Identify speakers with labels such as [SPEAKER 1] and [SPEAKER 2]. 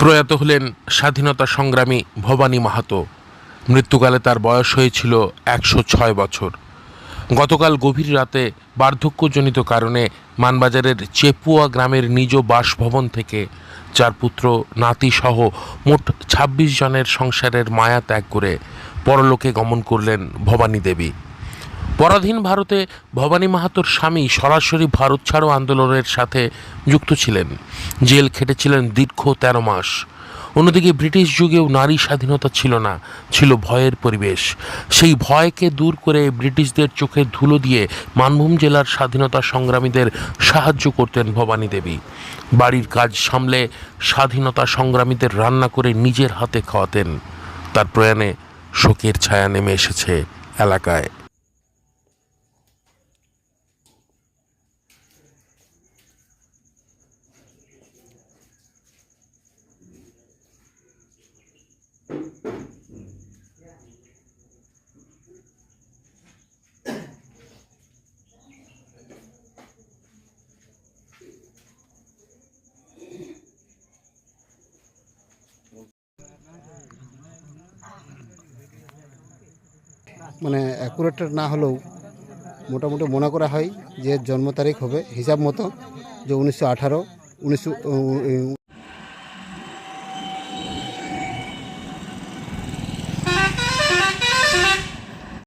[SPEAKER 1] প্রয়াত হলেন স্বাধীনতা সংগ্রামী ভবানী মাহাতো। মৃত্যুকালে তার বয়স হয়েছিল একশো ছয় বছর। গতকাল গভীর রাতে বার্ধক্যজনিত কারণে মানবাজারের চেপুয়া গ্রামের নিজ বাসভবন থেকে চার পুত্র নাতিসহ মোট ২৬ জনের সংসারের মায়া ত্যাগ করে পরলোকে গমন করলেন ভবানী দেবী। পরাধীন ভারতে ভবানী মাহাতোর স্বামী সরাসরি ভারত ছাড়ো আন্দোলনের সাথে যুক্ত ছিলেন। জেল খেটেছিলেন দীর্ঘ তেরো মাস। অন্যদিকে ব্রিটিশ যুগেও নারী স্বাধীনতা ছিল না, ছিল ভয়ের পরিবেশ। সেই ভয়কে দূর করে ব্রিটিশদের চোখে ধুলো দিয়ে মানভূম জেলার স্বাধীনতা সংগ্রামীদের সাহায্য করতেন ভবানী দেবী। বাড়ির কাজ সামলে স্বাধীনতা সংগ্রামীদের রান্না করে নিজের হাতে খাওয়াতেন। তার প্রয়াণে শোকের ছায়া নেমে এসেছে এলাকায়।
[SPEAKER 2] মানে অ্যাকুরেট না হলেও মোটামুটি মনে করা হয় যে জন্ম তারিখ হবে হিসাব মতো যে উনিশশো আঠারো, উনিশশো